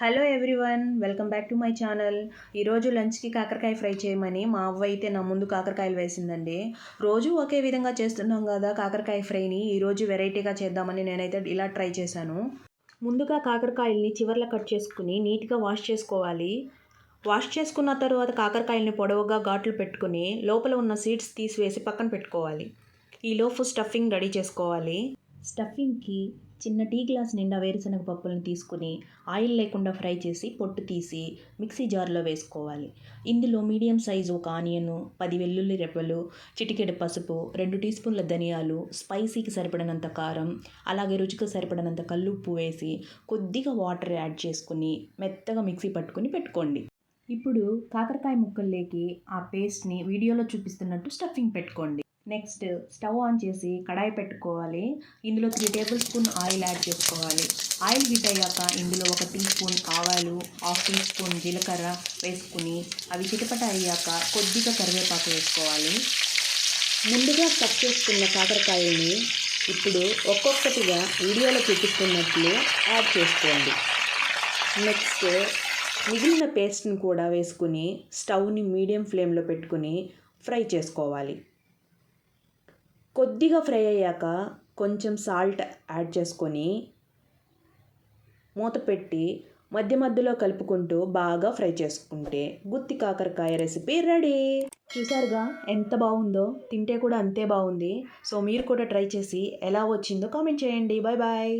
Hello everyone welcome back to my channel. ఈరోజు లంచ్కి కాకరకాయ ఫ్రై చేయమని మా అవ్వ అయితే నా ముందు కాకరకాయలు వేసిందండి. రోజు ఒకే విధంగా చేస్తున్నాం కదా కాకరకాయ ఫ్రైని ఈరోజు వెరైటీగా చేద్దామని నేనైతే ఇలా ట్రై చేశాను. ముందుగా కాకరకాయల్ని చివర్లో కట్ చేసుకుని నీట్గా వాష్ చేసుకోవాలి. వాష్ చేసుకున్న తర్వాత కాకరకాయల్ని పొడవుగా ఘాట్లు పెట్టుకుని లోపల ఉన్న సీడ్స్ తీసివేసి పక్కన పెట్టుకోవాలి. ఈలోపు స్టఫింగ్ రెడీ చేసుకోవాలి. స్టఫింగ్కి చిన్న టీ గ్లాస్ నిండా వేరుశనగ పప్పులను తీసుకుని ఆయిల్ లేకుండా ఫ్రై చేసి పొట్టు తీసి మిక్సీ జార్లో వేసుకోవాలి. ఇందులో మీడియం సైజు ఒక ఆనియను పది వెల్లుల్లి రెబ్బలు చిటికెడు పసుపు రెండు టీ స్పూన్ల ధనియాలు స్పైసీకి సరిపడినంత కారం అలాగే రుచికి సరిపడినంత కల్లుప్పు వేసి కొద్దిగా వాటర్ యాడ్ చేసుకుని మెత్తగా మిక్సీ పట్టుకుని పెట్టుకోండి. ఇప్పుడు కాకరకాయ ముక్కల్లోకి ఆ పేస్ట్ని వీడియోలో చూపిస్తున్నట్టు స్టఫింగ్ పెట్టుకోండి. నెక్స్ట్ స్టవ్ ఆన్ చేసి కడాయి పెట్టుకోవాలి. ఇందులో three tablespoon oil add చేసుకోవాలి. ఆయిల్ హీట్ అయ్యాక ఇందులో ఒక టీ స్పూన్ ఆవాలు హాఫ్ టీ స్పూన్ జీలకర్ర వేసుకుని అవి చిటపట అయ్యాక కొద్దిగా కరివేపాకు వేసుకోవాలి. ముందుగా కట్ చేసుకున్న కాకరకాయల్ని ఇప్పుడు ఒక్కొక్కటిగా వీడియోలో చూపిస్తున్నట్లు యాడ్ చేసుకోండి. నెక్స్ట్ మిగిలిన పేస్ట్ని కూడా వేసుకుని స్టవ్ని మీడియం ఫ్లేమ్లో పెట్టుకుని ఫ్రై చేసుకోవాలి. కొద్దిగా ఫ్రై అయ్యాక కొంచెం సాల్ట్ యాడ్ చేసుకొని మూత పెట్టి మధ్య మధ్యలో కలుపుకుంటూ బాగా ఫ్రై చేసుకుంటే గుత్తి కాకరకాయ రెసిపీ రెడీ. చూసారుగా? ఎంత బాగుందో? తింటే కూడా అంతే బాగుంది. సో మీరు కూడా ట్రై చేసి ఎలా వచ్చిందో కామెంట్ చేయండి. Bye bye